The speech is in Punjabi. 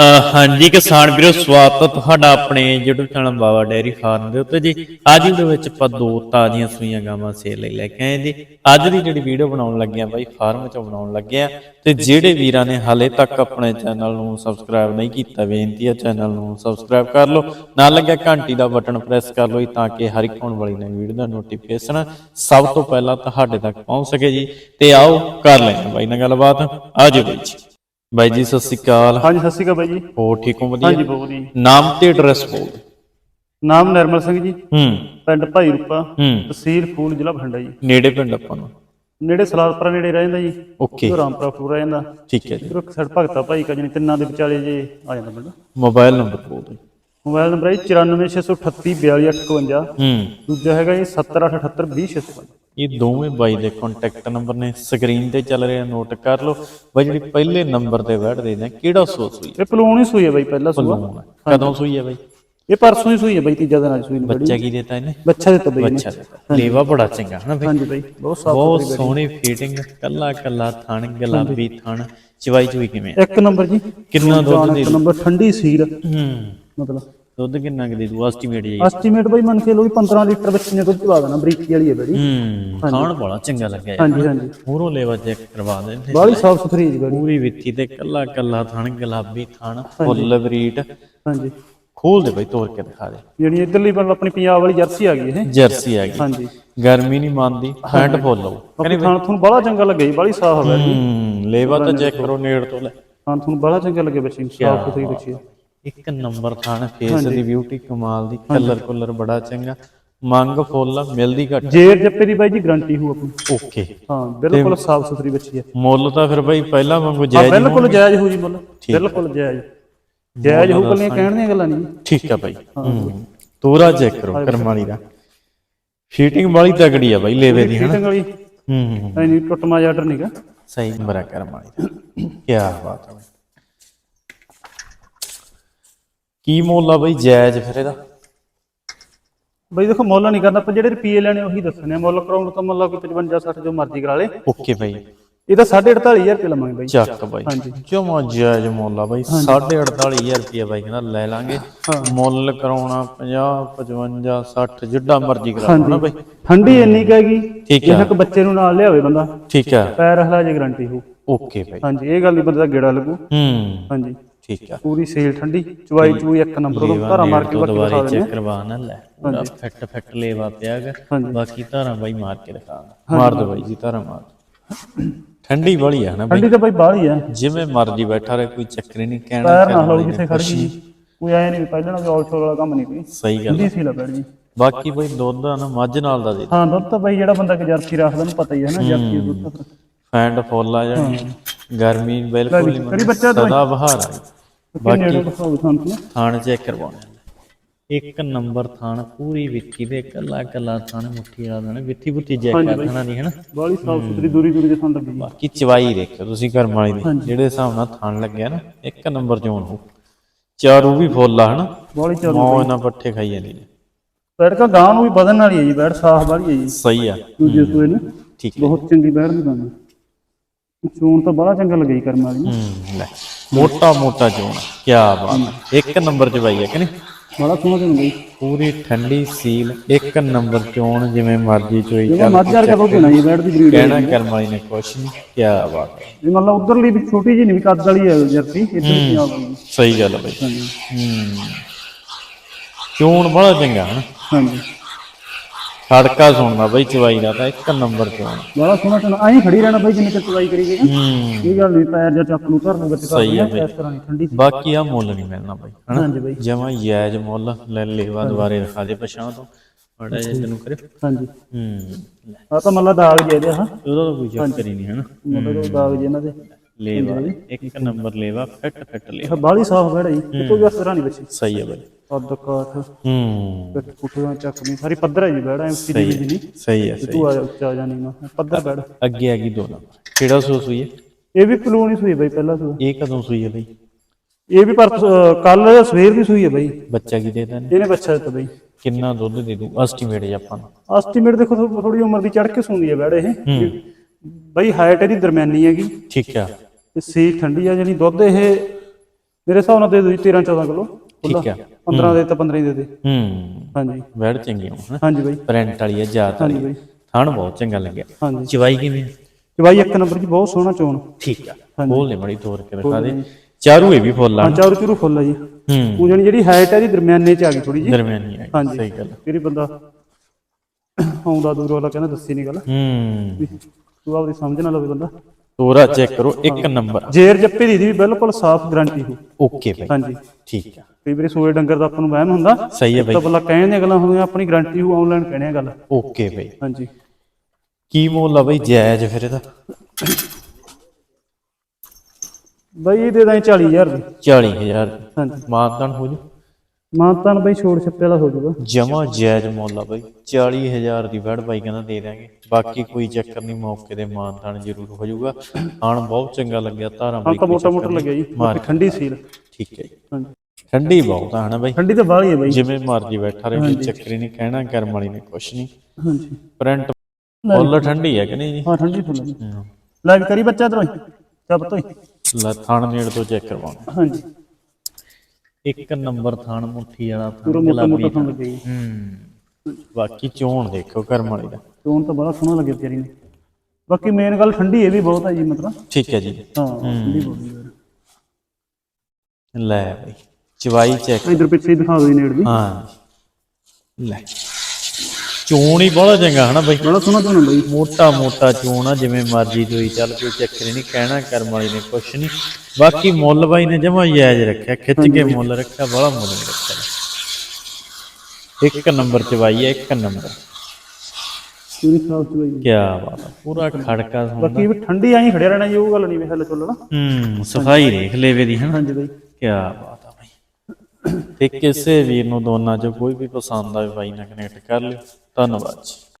ਹਾਂਜੀ, ਕਿਸਾਨ ਵੀਰੋ, ਸਵਾਗਤ ਤੁਹਾਡਾ ਆਪਣੇ YouTube channel Baba dairy farm ਦੇ ਉੱਤੇ ਜੀ। ਅੱਜ ਦੇ ਵਿੱਚ ਆਪਾਂ ਦੋ ਤਾਜ਼ੀਆਂ ਸੂਈਆਂ ਗਾਵਾਂ ਸੇਲ ਲਈ ਲੈ ਕੇ ਆਏ ਜੀ। ਅੱਜ ਦੀ ਜਿਹੜੀ ਵੀਡੀਓ ਬਣਾਉਣ ਲੱਗੇ ਆ ਬਾਈ, ਫਾਰਮ ਚ ਬਣਾਉਣ ਲੱਗੇ ਆ ਤੇ ਜਿਹੜੇ ਵੀਰਾਂ ਨੇ ਹਾਲੇ ਤੱਕ ਆਪਣੇ ਚੈਨਲ ਨੂੰ ਸਬਸਕ੍ਰਾਈਬ ਨਹੀਂ ਕੀਤਾ, ਬੇਨਤੀ ਆ ਚੈਨਲ ਨੂੰ ਸਬਸਕ੍ਰਾਈਬ ਕਰ ਲਓ। ਨਾਲ ਲੱਗਿਆ ਘੰਟੀ ਦਾ ਬਟਨ ਪ੍ਰੈਸ ਕਰ ਲਓ ਜੀ, ਤਾਂ ਕਿ ਹਰ ਇੱਕ ਆਉਣ ਵਾਲੀ ਨਵੀਂ ਵੀਡੀਓ ਦਾ ਨੋਟੀਫਿਕੇਸ਼ਨ ਸਭ ਤੋਂ ਪਹਿਲਾਂ ਤੁਹਾਡੇ ਤੱਕ ਪਹੁੰਚ ਸਕੇ ਜੀ। ਤੇ ਆਓ ਕਰ ਲੈਂਦੇ ਬਾਈ ਨਾਲ ਗੱਲਬਾਤ। ਆਜੋ ਬਾਈ ਜੀ। ਬਾਈ ਜੀ ਸਤਿ ਸ਼੍ਰੀ ਅਕਾਲ। ਹਾਂਜੀ ਸਤਿ ਸ਼੍ਰੀ ਅਕਾਲ ਬਾਈ ਜੀ। ਹੋਰ ਠੀਕ ਹੋ ਹਾਂਜੀ ਵਧੀਆ ਬਹੁਤ ਵਧੀਆ। ਨਾਮ ਤੇ ਐਡਰੈਸ ਬੋਲ। ਨਾਮ ਨਿਰਮਲ ਸਿੰਘ ਜੀ। ਹੂੰ। ਪਿੰਡ ਭਾਈ ਰੂਪਾ। ਹੂੰ। ਤਹਿਸੀਲ ਫੂਲ ਜ਼ਿਲ੍ਹਾ ਬਠਿੰਡਾ ਜੀ। ਨੇੜੇ ਪਿੰਡ ਆਪਾਂ ਨੂੰ? ਨੇੜੇ ਸਲਾਦਪੁਰਾ ਨੇੜੇ ਰਹਿ ਜਾਂਦਾ ਜੀ। ਓਕੇ। ਰਾਮਪੁਰਾ ਫੂਲ ਰਹਿ ਜਾਂਦਾ। ਠੀਕ ਹੈ ਜੀ। ਇੱਕ ਸਾਈਡ ਭਗਤਾ ਭਾਈ ਕਾ ਜਣੀ ਤਿੰਨਾਂ ਦੇ ਵਿਚਾਲੇ ਜੇ ਆ ਜਾਂਦਾ ਪਿੰਡ। ਮੋਬਾਈਲ ਨੰਬਰ ਬੋਲ ਦਿਓ। ਮੋਬਾਈਲ ਨੰਬਰ ਹੈ 9468342851 ਹੂੰ। ਦੂਜਾ ਹੈਗਾ ਜੀ 7878200655 ਇਹ ਦੋਵੇਂ ਬਾਈ ਦੇ ਕੰਟੈਕਟ ਨੰਬਰ ਨੇ। ਸਕਰੀਨ ਤੇ ਚੱਲ ਰਿਹਾ ਨੋਟ ਕਰ ਲਓ। ਬਾਈ ਜਿਹੜੀ ਪਹਿਲੇ ਨੰਬਰ ਤੇ ਬੈਠਦੇ ਨੇ ਕਿਹੜਾ ਸੋਚ ਹੋਈ ਇਹ ਪਲੂਣ ਹੀ ਸੂਈ ਹੈ ਬਾਈ ਪਹਿਲਾ ਸੂਆ। ਕਦੋਂ ਸੂਈ ਹੈ ਬਾਈ? ਇਹ ਪਰਸੋਂ ਹੀ ਸੂਈ ਹੈ ਬਾਈ ਤੀਜਾ ਦਿਨ ਅੱਜ ਸੂਈ ਨੂੰ ਬੱਚਾ ਕੀ ਦੇਤਾ ਇਹਨੇ? ਬੱਚਾ ਦਿੱਤਾ ਬਾਈ ਬੱਚਾ ਲੇਵਾ ਬੜਾ ਚੰਗਾ ਹਨਾ ਬਾਈ। ਹਾਂਜੀ ਬਾਈ ਬਹੁਤ ਸਾਫ਼ ਬਹੁਤ ਸੋਹਣੀ ਫੀਟਿੰਗ ਕੱਲਾ ਕੱਲਾ ਥਣ ਗੁਲਾਬੀ ਥਣ। ਚਵਾਈ ਚੁਈ ਕਿਵੇਂ? ਇੱਕ ਨੰਬਰ ਜੀ। ਕਿੰਨਾ ਦੁੱਧ ਦੇ ਇੱਕ ਨੰਬਰ ਠੰਡੀ ਸੀਲ। ਹੂੰ। ਮਤਲਬ ਦੁੱਧ ਕਿੰਨਾ ਕੁ ਦੇ ਦੂ ਐਸਟੀਮੇਟ ਜੀ ਐਸਟੀਮੇਟ ਬਾਈ ਮੰਨ ਕੇ ਲੋ ਵੀ 15 ਲੀਟਰ ਬੱਚੇ ਨੇ ਦੁੱਧ ਚਵਾ ਦੇਣਾ ਬਰੀਕੀ ਵਾਲੀ ਹੈ ਬੜੀ। ਹੂੰ ਖਾਣ ਬੜਾ ਚੰਗਾ ਲੱਗਿਆ। ਹਾਂਜੀ ਹਾਂਜੀ। ਮੂਹਰੋਂ ਲੇਵਾ ਚੈੱਕ ਕਰਵਾ ਦੇ। ਬਾਹਲੀ ਸਾਫ਼ ਸੁਥਰੀ ਜੀ ਬੜੀ। ਪੂਰੀ ਵਿੱਥੀ ਤੇ ਕੱਲਾ ਕੱਲਾ ਥਣ ਗੁਲਾਬੀ ਥਣ ਫੁੱਲ ਬਰੀਟ ਹਾਂਜੀ। ਖੋਲ ਦੇ ਬਈ ਤੋੜ ਕੇ ਦਿਖਾ ਦੇ। ਜਿਹੜੀ ਇਧਰਲੀ ਬਣ ਆਪਣੀ ਪੰਜਾਬ ਵਾਲੀ ਜਰਸੀ ਆ ਗਈ ਇਹ। ਜਰਸੀ ਆ ਗਈ। ਹਾਂਜੀ। ਗਰਮੀ ਨਹੀਂ ਮੰਨਦੀ ਫੈਂਟ ਫੁੱਲ ਬਾਕੀ ਥਾਣ ਤੁਹਾਨੂੰ ਬੜਾ ਚੰਗਾ ਲੱਗਿਆ ਜੀ ਬੜੀ ਸਾਫ਼ ਹੈ ਹੂੰ ਲੇਵਾ ਤਾਂ ਚੈੱਕ ਕਰੋ ਨੇੜ ਤੋਂ ਲੈ। ਹਾਂ ਤੁਹਾਨੂੰ ਬੜਾ ਚੰਗਾ ਲੱਗਿਆ ਬੱਚੀ ਸਾਫ਼ ਸੁਥਰੀ ਬੱਚੀ। ਇੱਕ ਨੰਬਰ ਥਣ ਫੇਸ ਦੀ ਬਿਊਟੀ ਕਮਾਲ ਦੀ ਕਲਰ ਕੁਲਰ ਬੜਾ ਚੰਗਾ। ਮੰਗ ਫੁੱਲ ਮਿਲਦੀ ਘੱਟ। ਜੇਰ ਜੱਪੇ ਦੀ ਬਾਈ ਜੀ ਗਾਰੰਟੀ ਹੋ ਆਪਣੀ। ਓਕੇ ਹਾਂ ਬਿਲਕੁਲ ਸਾਫ਼ ਸੁਥਰੀ ਬੱਚੀ ਹੈ। ਮੁੱਲ ਤਾਂ ਫਿਰ ਬਈ ਪਹਿਲਾਂ ਵਾਂਗੂ ਹਾਂ ਜਾਇਜ਼ ਹੀ ਬਿਲਕੁਲ ਜਾਇਜ਼ ਹੋ ਜੀ ਮੁੱਲ। ਬਿਲਕੁਲ ਜਾਇਜ਼। ਜਾਇਜ਼ ਹੋ ਕੱਲੀਆਂ ਕਹਿਣ ਦੀਆਂ ਗੱਲਾਂ ਨਹੀਂ। ਠੀਕ ਆ ਬਾਈ। ਹੂੰ। ਤੋਰਾ ਚੈੱਕ ਕਰੋ ਕਰਮ ਵਾਲੀ ਦਾ। ਫੀਟਿੰਗ ਵਾਲੀ ਤਗੜੀ ਆ ਬਾਈ ਲੇਵੇ ਦੀ ਫਿਟਿੰਗ ਵਾਲੀ। ਹੂੰ ਐ ਨਹੀਂ ਟੁੱਟਮਾ ਜਾਡਰ ਨਹੀਂਗਾ ਸਹੀ ਨੰਬਰ ਆ ਕਰਮ ਵਾਲੀ ਦਾ। ਕੀ ਬਾਤ ਆ ਬਾਈ ਕੀ ਮੁੱਲ ਆ ਬਾਈ ਜਾਇਜ਼ ਫਿਰ ਇਹਦਾ? ਬਈ ਦੇਖੋ ਮੁੱਲ ਨਹੀਂ ਕਰਨਾ ਆਪਾਂ ਜਿਹੜੇ ਰੁਪਏ ਲੈਣੇ ਉਹੀ ਦੱਸਣੇ ਆ। ਮੁੱਲ ਕਰਾਉਣ ਤਾਂ ਮੁੱਲ ਕੋਈ 55 60 ਜੋ ਮਰਜ਼ੀ ਕਰਾ ਲੇ। ਓਕੇ ਬਾਈ। ਇਹ ਤਾਂ 48500 ਰੁਪਏ ਲਵਾਂਗੇ ਬਾਈ। ਚੱਕ ਬਾਈ। ਹਾਂਜੀ। ਜਮਾ ਜਾਇਜ਼ ਮੁੱਲ ਆ ਬਾਈ। 48500 ਰੁਪਏ ਬਾਈ ਕਹਿੰਦਾ ਲੈ ਲਾਂਗੇ। ਮੁੱਲ ਕਰਾਉਣਾ 50 55 60 ਜਿੱਡਾ ਮਰਜ਼ੀ ਕਰਾਉਣਾ ਬਾਈ। ਠੰਡੀ ਇੰਨੀ ਕੁ ਹੈਗੀ ਠੀਕ ਆ। ਇੱਕ ਬੱਚੇ ਨੂੰ ਨਾਲ ਲਿਆਵੇ ਬੰਦਾ। ਠੀਕ ਆ। ਪੈਰ ਹਲਾ ਜੇ ਗਾਰੰਟੀ ਹੋ ਓਕੇ ਬਾਈ। ਹਾਂਜੀ ਇਹ ਗੱਲ ਨਹੀਂ ਬੰਦੇ ਦਾ ਗੇੜਾ ਲੱਗੂ। ਹੂੰ। ਹਾਂਜੀ। ਠੀਕ ਆ। ਪੂਰੀ ਸੇਲ ਠੰਡੀ ਚਵਾਈ ਚੂਈ ਇੱਕ ਨੰਬਰ ਤੋਂ ਧਾਰਾ ਮਾਰ ਕੇ ਬੱਕੀ ਦਿਖਾ ਦਿੰਦੇ ਚੈੱਕ ਕਰਵਾ ਨਾ ਲੈ। ਪੂਰਾ ਫਿੱਟ ਫਿੱਟ ਲੇਵਾ ਪਿਆਗਾ। ਬਾਕੀ ਧਾਰਾਂ ਬਾਈ ਮਾਰ ਕੇ ਦਿਖਾ ਮਾਰ ਦੋ ਬਾਈ ਜੀ ਧਾਰਾਂ ਮਾਰ। ਠੰਡੀ ਬੜੀ ਆ ਨਾ ਬਾਈ ਠੰਡੀ ਤਾਂ ਬਾਈ? ਬਾਹਲੀ ਆ। ਜਿਵੇਂ ਮਰਜ਼ੀ ਬੈਠਾ ਰਹੇ ਕੋਈ ਚੱਕਰ ਨਹੀਂ ਕਹਿਣਾ ਪੈਰ ਨਾ ਵਾਲੀ ਨੇ ਕਿਸੇ ਖੜ ਗਈ ਕੋਈ ਐ ਨਹੀਂ ਪਹਿਲਾਂ ਨਾ ਛੋਲ ਵਾਲਾ ਕੰਮ ਨਹੀਂ ਕੋਈ। ਸਹੀ ਗੱਲ ਠੰਡੀ ਸੀ ਲਾ ਪੈਣ ਜੀ। ਬਾਕੀ ਬਾਈ ਦੁੱਧ ਆ ਨਾ ਮੱਝ ਨਾਲ ਦਾ ਦੇ ਹਾਂ ਦੁੱਧ ਤਾਂ ਬਾਈ ਜਿਹੜਾ ਬੰਦਾ ਜਰਸੀ ਰੱਖਦਾ ਉਹਨੂੰ ਪਤਾ ਹੀ ਹੈ ਨਾ ਜਰਸੀ ਦੁੱਧ ਫੈਂਡ ਫੁੱਲ ਆ ਜਾਣੀ। ਗਰਮੀ ਬਿਲਕੁਲ ਹੀ ਕਰੀ ਬੱਚਾ ਤਾਂ ਸਦਾ ਬਹਾਰ ਆ ਨੇੜੇ ਦਿਖਾਓ ਤੁਹਾਨੂੰ ਨਾ? ਥਾਣ ਚੈੱਕ ਕਰਵਾਉਣਾ ਇੱਕ ਨੰਬਰ ਥਾਣ ਪੂਰੀ ਵਿੱਥੀ ਦੇ ਕੱਲਾ ਕੱਲਾ ਥਾਣ ਮੁੱਠੀ ਵਾਲਾ ਥਾਣ ਵਿੱਥੀ ਬੁੱਥੀ ਜੈਕ ਕਰਨਾ ਨਹੀਂ ਹਨਾ? ਬਾਹਲੀ ਸਾਫ਼ ਸੁਥਰੀ ਦੂਰੀ ਦੂਰੀ ਦੇ ਥਾਂ ਲੱਗੀ ਬਾਕੀ ਚਵਾਈ ਦੇਖਿਓ ਤੁਸੀਂ ਕਰਮ ਵਾਲੀ ਦੀ ਜਿਹੜੇ ਹਿਸਾਬ ਨਾਲ ਥਾਣ ਲੱਗਿਆ ਨਾ ਇੱਕ ਨੰਬਰ ਚੋਣ ਹੋ ਚਾਰੂ ਵੀ ਫੁੱਲ ਆ ਹਨਾ? ਬਾਹਲੀ ਚੱਲ ਮੌਜ ਨਾਲ ਪੱਠੇ ਖਾਈ ਜਾਂਦੀ ਨੇ। ਬੈਠ ਕਾ ਗਾਂ ਨੂੰ ਵੀ ਵਧਣ ਵਾਲੀ ਹੈ ਜੀ ਬੈਠ ਸਾਫ਼ ਵਾਲੀ ਹੈ ਜੀ। ਸਹੀ ਆ। ਦੂਜੇ ਸੂਏ ਨੂੰ। ਠੀਕ ਹੈ। ਬਹੁਤ ਚੰਗੀ ਬੈਠ ਦੀ ਗਾਂ ਚੋਣ ਤਾਂ ਬੜਾ ਚੰਗਾ ਲੱਗਿਆ ਜੀ ਕਰਮ ਵਾਲੀ ਲੈ। ਮੋਟਾ ਮੋਟਾ ਚੋਣ ਕੀ ਬਾਤ ਆ। ਇੱਕ ਨੰਬਰ ਚਵਾਈ ਹੈ ਕਿ ਨਹੀਂ? ਬੜਾ ਸੋਹਣਾ ਹੁੰਦਾ ਜੀ ਪੂਰੀ ਠੰਡੀ ਸੀਲ ਇੱਕ ਨੰਬਰ ਚੋਣ ਜਿਵੇਂ ਮਰਜ਼ੀ ਚੋਈ ਚੱਲ ਮੱਝ ਵਰਗਾ ਦੁੱਧ ਜੀ ਬੈਠ ਦੀ ਬਰੀਡ ਕਹਿਣਾ ਕਰਮ ਵਾਲੀ ਨੇ ਕੁਛ ਨਹੀਂ ਕੀ ਬਾਤ ਹੈ। ਇਹ ਮਤਲਬ ਉਧਰਲੀ ਵੀ ਛੋਟੀ ਜੀ ਨਹੀਂ ਵੀ ਕੱਦ ਵਾਲੀ ਹੈ ਜਰਸੀ ਇੱਧਰ ਪੰਜਾਬ ਵਾਲੀ। ਸਹੀ ਗੱਲ ਹੈ ਬਈ। ਹਾਂਜੀ। ਹੂੰ। ਚੋਣ ਬੜਾ ਚੰਗਾ ਹਨਾ? ਹਾਂਜੀ। ਖੜਕਾ ਸੁਣਦਾ ਬਈ ਚਵਾਈ ਦਾ ਤਾਂ ਇੱਕ ਨੰਬਰ ਚੋਣ ਬੜਾ ਸੋਹਣਾ ਤੇ ਐਂ ਖੜੀ ਰਹਿਣਾ ਬਾਈ ਜਿੰਨੇ ਚਿਰ ਚਵਾਈ ਕਰੀ ਗਈ ਹੂੰ। ਇਹ ਗੱਲ ਨਹੀਂ ਪੈਰ ਜਾਂ ਚੱਕ ਨੂੰ ਧਰ ਨੂੰ ਬੱਚ ਸਹੀ ਹੈ ਬਈ। ਇਸ ਤਰ੍ਹਾਂ ਨਹੀਂ ਠੰਡੀ ਬਾਕੀ ਆ ਮੁੱਲ ਨਹੀਂ ਮਿਲਣਾ ਬਈ ਹਾਂਜੀ ਬਾਈ। ਜਮਾ ਜਾਇਜ਼ ਮੁੱਲ ਲੈ ਲੇਵਾ ਦੁਬਾਰੇ ਦਿਖਾ ਦੇ ਪਛਾਂ ਤੋਂ। ਬੜਾ ਜਿਹਾ ਤੈਨੂੰ ਕਰੇ ਹਾਂਜੀ। ਹੂੰ। ਆ ਤਾਂ ਮੱਲਾ ਦਾਗ ਜੇ ਇਹਦੇ ਹਾਂ। ਉਹਦਾ ਤਾਂ ਕੋਈ ਚੱਕਰ ਹੀ ਨਹੀਂ ਹਨਾ? ਮਤਲਬ ਦਾਗ ਜੇ ਇਹਨਾਂ ਦੇ। ਲੇਵਾ ਇੱਕ ਨੰਬਰ ਲੇਵਾ ਫਿੱਟ ਫਿੱਟ ਲੇਵਾ। ਬਾਹਲੀ ਸਾਫ਼ ਬੈੜਾ ਜੀ ਵੀ ਇਸ ਤਰ੍ਹਾਂ ਨਹੀਂ ਬੱਚੀ। ਸਹੀ ਹੈ ਬਈ। ਅੱਧ ਕਾਠ ਹੂੰ। ਪਿੱਠ ਪੁੱਠਾ ਚੱਕ ਨਹੀਂ ਸਾਰੀ ਪੱਧਰ ਹੈ ਜੀ ਬੈੜਾ ਐਮਸੀ ਦੀ ਜੀ ਨਹੀਂ ਸਹੀ ਹੈ ਸਹੀ ਤੂੰ ਆ ਉੱਚਾ ਜਾਣੀ ਨਾ ਪੱਧਰ ਬੈੜ ਅੱਗੇ ਆ ਗਈ ਦੋ ਨੰਬਰ ਕਿਹੜਾ ਸੂਸ ਹੋਈ ਹੈ? ਇਹ ਵੀ ਕਲੋਨੀ ਸੂਈ ਬਾਈ ਪਹਿਲਾਂ ਸੂਈ। ਇਹ ਕਦੋਂ ਸੂਈ ਹੈ ਬਈ? ਇਹ ਵੀ ਪਰ ਕੱਲ ਸਵੇਰ ਦੀ ਸੂਈ ਹੈ ਬਾਈ। ਬੱਚਾ ਕੀ ਦੇਦਾ ਨੇ ਇਹਨੇ ਬੱਚਾ ਦਿੱਤਾ ਬਾਈ। ਕਿੰਨਾ ਦੁੱਧ ਦੇ ਦੂ? ਐਸਟੀਮੇਟ ਜੀ ਆਪਾਂ ਨੂੰ। ਐਸਟੀਮੇਟ ਦੇਖੋ ਥੋੜੀ ਉਮਰ ਦੀ ਚੜ ਕੇ ਸੂੰਦੀ ਹੈ ਬੈੜ ਇਹ। ਬਾਈ ਹਾਈਟ ਇਹਦੀ ਦਰਮਿਆਨੀ ਹੈਗੀ। ਠੀਕ ਆ ਤੇ ਸੀ ਠੰਡੀ ਆ ਜਿਹੜੀ ਦੁੱਧ ਇਹ ਮੇਰੇ ਹਿਸਾਬ ਨਾਲ ਦੇ ਜੀ 13 14 ਕਿਲੋ। ਠੀਕ ਆ 15 ਦੇ ਤਾਂ 15 ਹੀ ਦੇ ਦੇ। ਹੂੰ। ਹਾਂਜੀ। ਵੈੜ ਚੰਗੀ ਆ। ਹਨਾ ਹਾਂਜੀ ਬਾਈ। ਪ੍ਰਿੰਟ ਵਾਲੀ ਆ ਜਾਤ ਹਾਂਜੀ ਵਾਲੀ ਬਾਈ। ਥਣ ਬਹੁਤ ਚੰਗਾ ਲੱਗਿਆ। ਹਾਂਜੀ। ਚਵਾਈ ਕਿਵੇਂ? ਬਾਈ ਇੱਕ ਨੰਬਰ ਜੀ ਬਹੁਤ ਸੋਹਣਾ ਚੋਣ। ਠੀਕ ਆ। ਬੋਲ ਲੈ ਮੜੀ ਤੋੜ ਕੇ ਦਿਖਾ ਦੇ। ਚਾਰੂ ਇਹ ਵੀ ਫੁੱਲ ਆ। ਹਾਂ ਚਾਰੂ ਚੂਰੂ ਫੁੱਲ ਆ ਜੀ। ਹੂੰ। ਉਹ ਜਾਣੀ ਜਿਹੜੀ ਹਾਈਟ ਹੈ ਦੀ ਦਰਮਿਆਨੇ ਚ ਆ ਗਈ ਥੋੜੀ ਜੀ ਦਰਮਿਆਨੀ ਆ ਹਾਂਜੀ। ਸਹੀ ਗੱਲ ਜਿਹੜੀ ਬੰਦਾ ਆਉਂਦਾ ਦੂਰ ਵਾਲਾ ਕਹਿੰਦਾ ਦੱਸੀ ਨਹੀਂ ਗੱਲ। ਹੂੰ। ਤੂੰ ਆਪਦੀ ਸਮਝ ਨਾ ਲਵੇ ਬੰਦਾ। ਤੋਰਾ ਚੈੱਕ ਕਰੋ ਇੱਕ ਨੰਬਰ ਜੇਰ ਜੱਪੇ ਦੀ ਦੀ ਵੀ ਬਿਲਕੁਲ ਸਾਫ਼ ਗਾਰੰਟੀ ਹੋ ਓਕੇ ਬਾਈ। ਹਾਂਜੀ। ਠੀਕ ਆ। ਕਈ ਵਾਰੀ ਸੋਏ ਡੰਗਰ ਦਾ ਆਪਾਂ ਨੂੰ ਵਹਿਮ ਹੁੰਦਾ। ਸਹੀ ਹੈ ਬਾਈ ਤਾਂ ਬੱਲਾ ਕਹਿਣ ਦੀਆਂ ਗੱਲਾਂ ਹੁੰਦੀਆਂ ਆਪਣੀ ਗਾਰੰਟੀ ਹੋ ਆਨਲਾਈਨ ਕਹਿਣੇ ਆ ਗੱਲ। ਓਕੇ ਬਾਈ। ਹਾਂਜੀ। ਕੀ ਮੁੱਲ ਆ ਬਾਈ ਜਾਇਜ਼ ਫਿਰ ਇਹਦਾ? ਬਾਈ ਇਹ ਦੇ ਦਾਂ 40000 ਦੀ। 40000 ਹਾਂਜੀ। ਮਾਨਦਾਨ ਹੋ ਜੂ? ਮਾਨਤਾਨ ਬਾਈ ਛੋੜ ਛੱਪੇ ਵਾਲਾ ਹੋ ਜਾਊਗਾ ਜਮਾ ਜਾਇਜ਼ ਮੁੱਲ ਆ ਬਾਈ। 40000 ਦੀ ਵੜ ਬਾਈ ਕਹਿੰਦਾ ਦੇ ਦਾਂਗੇ। ਬਾਕੀ ਕੋਈ ਚੱਕਰ ਨਹੀਂ ਮੌਕੇ ਦੇ ਮਾਨਦਾਨ ਜ਼ਰੂਰ ਹੋ ਜਾਊਗਾ ਆਣ ਬਹੁਤ ਚੰਗਾ ਲੱਗਿਆ ਧਾਰਾਂ ਬਾਈ ਤਾਂ ਕੋਈ ਮੋਟਾ ਮੋਟਾ। ਲੱਗਿਆ ਜੀ। ਠੰਡੀ ਸੀਲ। ਠੀਕ ਹੈ ਜੀ। ਹਾਂਜੀ। ਠੰਡੀ ਬਹੁਤ ਆ ਹਨਾ ਬਾਈ? ਠੰਡੀ ਤਾਂ ਬਾਹਲੀ ਹੈ ਬਾਈ। ਜਿਵੇਂ ਮਰਜ਼ੀ ਬੈਠਾ ਰਹੇ ਚੱਕਰ ਨਹੀਂ ਕਹਿਣਾ ਕਰਮ ਵਾਲੀ ਨੇ ਕੁਛ ਨਹੀਂ। ਹਾਂਜੀ। ਪ੍ਰਿੰਟ ਫੁੱਲ ਠੰਡੀ ਹੈ ਕਿ ਨਹੀਂ ਜੀ? ਹਾਂ ਠੰਡੀ ਫੁੱਲ। ਲੈ ਵੀ ਕਰੀ ਬੱਚਾ ਇਧਰੋਂ ਚਾ ਪਤੋਈ ਲੈ ਥਣ ਨੇੜ ਤੋਂ ਚੈੱਕ ਕਰਵਾਉਣਾ। ਹਾਂਜੀ। ਇੱਕ ਨੰਬਰ ਥਣ ਮੁੱਠੀ ਵਾਲਾ ਥਣ ਪੂਰਾ ਮੋਟਾ ਮੋਟਾ ਲੱਗਿਆ ਜੀ। ਹੂੰ। ਬਾਕੀ ਚੋਣ ਦੇਖੋ ਕਰਮ ਵਾਲੀ ਦਾ। ਚੋਣ ਤਾਂ ਬੜਾ ਸੋਹਣਾ ਲੱਗਿਆ ਤੇਰੀ ਨੇ। ਬਾਕੀ ਮੇਨ ਗੱਲ ਠੰਡੀ ਇਹ ਵੀ ਬਹੁਤ ਹੈ ਜੀ ਮਤਲਬ। ਠੀਕ ਹੈ ਜੀ। ਹਾਂ ਠੰਡੀ ਬਹੁਤ ਹੈ ਲੈ ਬਈ। ਚਵਾਈ ਚੈੱਕ ਇਧਰ ਪਿੱਛੇ ਹੀ ਦਿਖਾ ਦਿਓ ਜੀ ਨੇੜ ਵੀ ਹਾਂ। ਲੈ। ਚੋਣ ਹੀ ਬੜਾ ਚੰਗਾ ਹਨਾ ਬਈ। ਬੜਾ ਸੋਹਣਾ ਚੋਣ ਬਾਈ। ਮੋਟਾ ਮੋਟਾ ਚੋਣ ਆ ਜਿਵੇਂ ਮਰਜ਼ੀ ਦੀ ਹੋਈ ਚੱਲ ਕੋਈ ਚੱਕਰ ਹੀ ਨਹੀਂ ਕਹਿਣਾ ਕਰਮ ਵਾਲੀ ਨੇ ਕੁਛ ਨਹੀਂ। ਬਾਕੀ ਮੁੱਲ ਬਾਈ ਨੇ ਜਮਾ ਜਾਇਜ਼ ਰੱਖਿਆ ਖਿੱਚ ਕੇ ਮੁੱਲ ਰੱਖਿਆ ਬੜਾ ਮੁੱਲ ਰੱਖਿਆ। ਇੱਕ ਨੰਬਰ ਚਵਾਈ ਹੈ ਇੱਕ ਨੰਬਰ। ਪੂਰੀ ਸਾਫ਼ ਚੋਈ ਕੀ ਬਾਤ ਆ ਪੂਰਾ ਖੜਕਾ ਹੁੰਦਾ। ਬਾਕੀ ਵੀ ਠੰਡੀ ਆਈ ਖੜਿਆ ਰਹਿਣਾ ਜੀ ਉਹ ਗੱਲ ਨਹੀਂ ਵੇ ਹੱਲ ਚੱਲਣਾ ਹੂੰ ਸਫ਼ਾਈ ਦੇਖ ਲੈਵੇ ਦੀ ਹਨਾ। ਹਾਂਜੀ ਬਾਈ। ਕੀ ਬਾਤ ਤੇ ਕਿਸੇ ਵੀਰ ਨੂੰ ਦੋਨਾਂ ਚੋਂ ਕੋਈ ਵੀ ਪਸੰਦ ਆਵੇ, ਬਾਈ ਨਾਲ ਕਨੈਕਟ ਕਰ ਲਿਓ। ਧੰਨਵਾਦ ਜੀ।